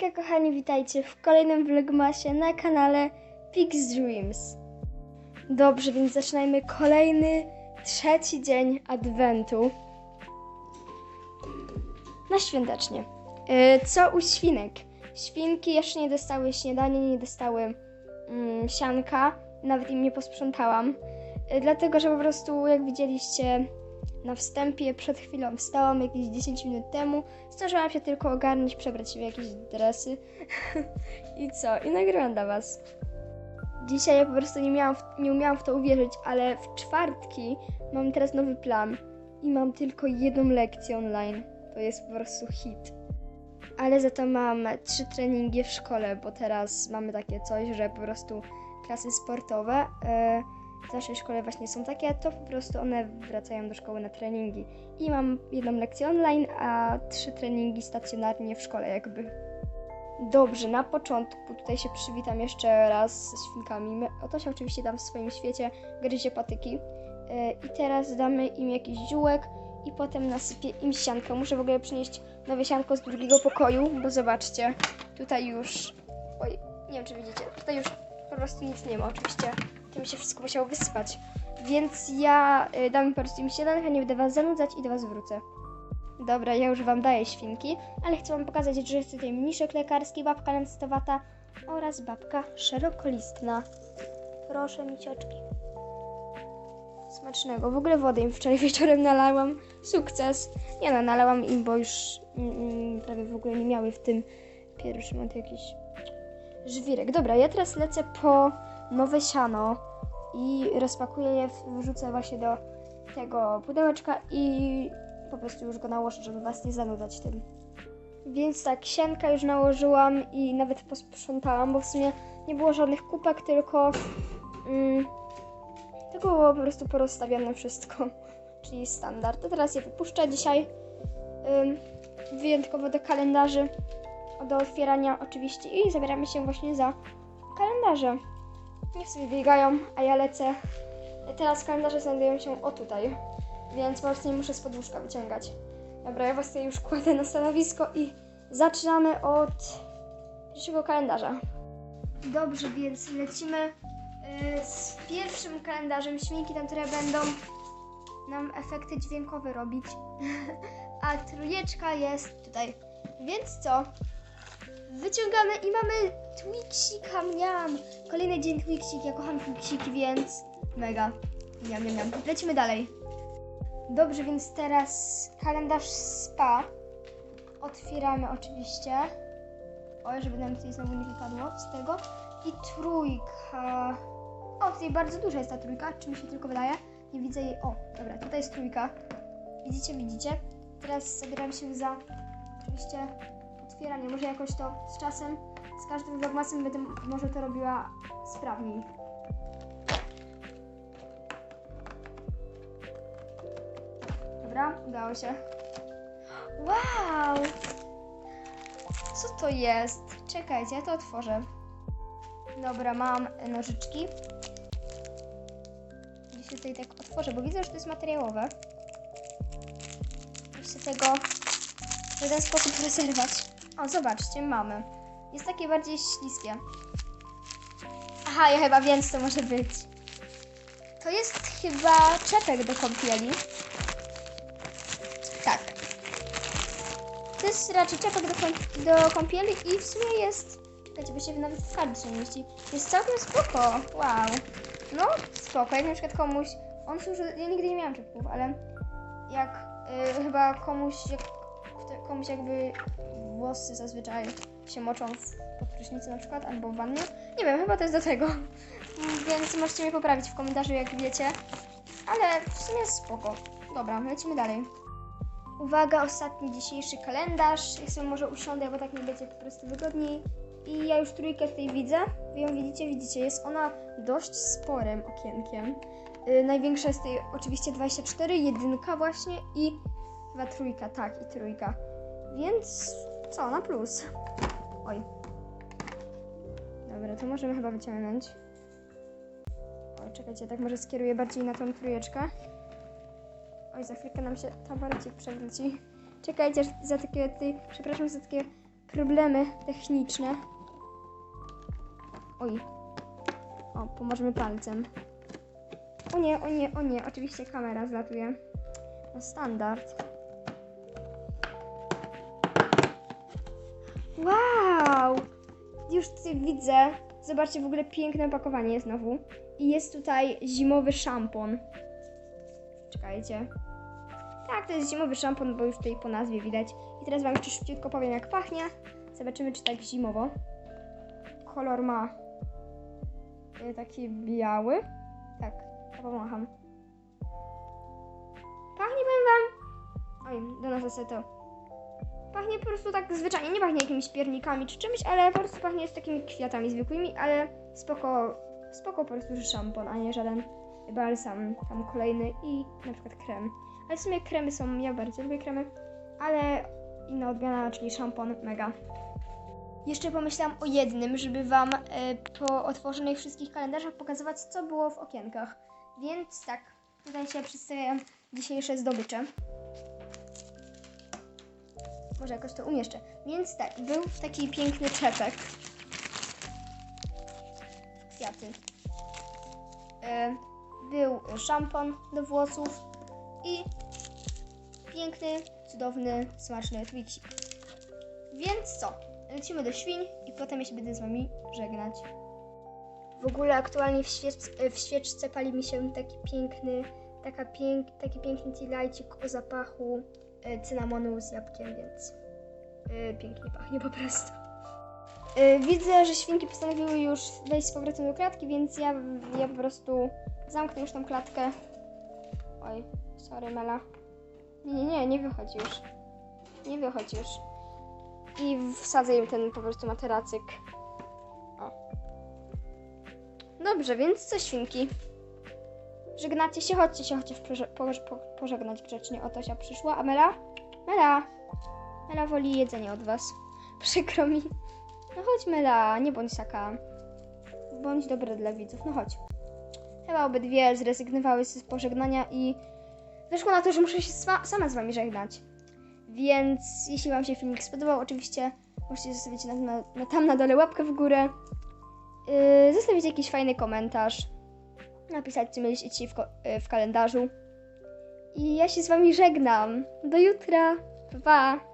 Hejka kochani, witajcie w kolejnym vlogmasie na kanale Pix Dreams. Dobrze, więc zaczynajmy kolejny, trzeci dzień Adwentu. Na świątecznie. Yy, co u świnek? Świnki jeszcze nie dostały śniadania, nie dostały mm, sianka, nawet im nie posprzątałam. Yy, dlatego, że po prostu, jak widzieliście na wstępie, przed chwilą wstałam jakieś 10 minut temu, zdążyłam się tylko ogarnąć, przebrać się w jakieś dresy i co? I nagrywam dla Was. Dzisiaj ja po prostu nie, miałam w, nie umiałam w to uwierzyć, ale w czwartki mam teraz nowy plan i mam tylko jedną lekcję online. To jest po prostu hit. Ale za to mam trzy treningi w szkole, bo teraz mamy takie coś, że po prostu klasy sportowe e, w naszej szkole właśnie są takie, to po prostu one wracają do szkoły na treningi. I mam jedną lekcję online, a trzy treningi stacjonarnie w szkole jakby. Dobrze, na początku tutaj się przywitam jeszcze raz ze świnkami. Oto się oczywiście tam w swoim świecie gryzie patyki. Yy, I teraz damy im jakiś ziółek i potem nasypię im siankę. Muszę w ogóle przynieść nowe sianko z drugiego pokoju, bo zobaczcie, tutaj już... Oj, nie wiem czy widzicie, tutaj już po prostu nic nie ma oczywiście. To mi się wszystko musiało wysypać. Więc ja y, dam po prostu im śniadankę, nie będę was zanudzać i do was wrócę. Dobra, ja już wam daję świnki, ale chcę wam pokazać, że jest tutaj mniszek lekarski, babka nęctowata oraz babka szerokolistna. Proszę, micioczki. Smacznego. W ogóle wodę im wczoraj wieczorem nalałam. Sukces. Nie no, nalałam im, bo już mm, mm, prawie w ogóle nie miały w tym pierwszym od jakiś żwirek. Dobra, ja teraz lecę po nowe siano i rozpakuję je, wrzucę właśnie do tego pudełeczka i po prostu już go nałożę, żeby was nie zanudzać tym. Więc tak, sianka już nałożyłam i nawet posprzątałam, bo w sumie nie było żadnych kupek, tylko mm, tylko było po prostu porozstawione wszystko, czyli standard. To teraz je wypuszczę dzisiaj ym, wyjątkowo do kalendarzy, do otwierania oczywiście i zabieramy się właśnie za kalendarze. Niech sobie biegają, a ja lecę. Teraz kalendarze znajdują się o tutaj, więc nie muszę z podłóżka wyciągać. Dobra, ja was tutaj już kładę na stanowisko i zaczynamy od pierwszego kalendarza. Dobrze, więc lecimy y, z pierwszym kalendarzem. Świnki tam, które będą nam efekty dźwiękowe robić. a trójeczka jest tutaj. Więc co? Wyciągamy i mamy Twixika, mniam. Kolejny dzień Twixik, ja kocham Twixiki, więc mega. Miam, miam, miam. Lecimy dalej. Dobrze, więc teraz kalendarz spa. Otwieramy oczywiście. Oj, żeby nam tutaj znowu nie wypadło z tego. I trójka. O, tutaj bardzo duża jest ta trójka, czy mi się tylko wydaje? Nie widzę jej. O, dobra, tutaj jest trójka. Widzicie, widzicie? Teraz zabieram się za oczywiście otwieranie. Może jakoś to z czasem, z każdym vlogmasem będę może to robiła sprawniej. Dobra, udało się. Wow! Co to jest? Czekajcie, ja to otworzę. Dobra, mam nożyczki. Gdzieś się tutaj tak otworzę, bo widzę, że to jest materiałowe. Muszę tego w ten sposób rozerwać. O, zobaczcie, mamy. Jest takie bardziej śliskie. Aha, ja chyba wiem, co to może być. To jest chyba czepek do kąpieli. Tak. To jest raczej czepek do, kąp- do kąpieli i w sumie jest... Czekajcie, bo się nawet w kadrze nie mieści. Jest całkiem spoko. Wow. No, spoko. Jak na przykład komuś... On służy... Ja nigdy nie miałam czepków, ale jak y, chyba komuś... Jak, komuś jakby włosy zazwyczaj się moczą pod prysznicy na przykład, albo w wannie. Nie wiem, chyba to jest do tego. Więc możecie mnie poprawić w komentarzu, jak wiecie. Ale w sumie spoko. Dobra, lecimy dalej. Uwaga, ostatni dzisiejszy kalendarz. Ja sobie może usiądę, bo tak mi będzie po prostu wygodniej. I ja już trójkę tutaj widzę. Wy ją widzicie, widzicie. Jest ona dość sporym okienkiem. Yy, największa jest tutaj oczywiście 24, jedynka właśnie i chyba trójka, tak, i trójka. Więc co, na plus. Oj. Dobra, to możemy chyba wyciągnąć. O, czekajcie, tak może skieruję bardziej na tą trójeczkę. Oj, za chwilkę nam się taborcik przewróci. Czekajcie za takie tutaj, przepraszam za takie problemy techniczne. Oj. O, pomożemy palcem. O nie, o nie, o nie. Oczywiście kamera zlatuje. No standard. Już widzę. Zobaczcie, w ogóle piękne opakowanie znowu. I jest tutaj zimowy szampon. Czekajcie. Tak, to jest zimowy szampon, bo już tutaj po nazwie widać. I teraz Wam jeszcze szybciutko powiem, jak pachnie. Zobaczymy, czy tak zimowo. Kolor ma y, taki biały. Tak, ja pomacham. Pachnie, powiem Wam. Oj, do nas to. Pachnie po prostu tak zwyczajnie, nie pachnie jakimiś piernikami czy czymś, ale po prostu pachnie z takimi kwiatami zwykłymi, ale spoko, spoko po prostu, szampon, a nie żaden balsam tam kolejny i na przykład krem. Ale w sumie kremy są, ja bardzo lubię kremy, ale inna odmiana, czyli szampon, mega. Jeszcze pomyślałam o jednym, żeby Wam e, po otworzonych wszystkich kalendarzach pokazywać, co było w okienkach. Więc tak, tutaj się przedstawiają dzisiejsze zdobycze. Może jakoś to umieszczę. Więc tak, był taki piękny czepek. Kwiaty. E, był szampon do włosów i piękny, cudowny, smaczny Twixik. Więc co? Lecimy do świń i potem ja się będę z wami żegnać. W ogóle aktualnie w, świec, w świeczce pali mi się taki piękny, taka pięk, taki piękny tilajcik o zapachu cynamonu z jabłkiem, więc e, pięknie pachnie po prostu. E, widzę, że świnki postanowiły już wejść z powrotem do klatki, więc ja, ja po prostu zamknę już tą klatkę. Oj, sorry Mela. Nie, nie, nie, nie wychodź już. Nie wychodź już. I wsadzę im ten po prostu materacyk. O. Dobrze, więc co świnki? Żegnacie się? Chodźcie się chociaż pożegnać grzecznie. O Tosia przyszła. A Mela? Mela! Mela woli jedzenie od was. Przykro mi. No chodź Mela, nie bądź taka. Bądź dobra dla widzów. No chodź. Chyba obydwie zrezygnowały z pożegnania i wyszło na to, że muszę się sama z wami żegnać. Więc jeśli Wam się filmik spodobał, oczywiście możecie zostawić na, na, na tam na dole łapkę w górę, yy, zostawić jakiś fajny komentarz, napisać, co mieliście w, yy, w kalendarzu. I ja się z Wami żegnam. Do jutra. Pa.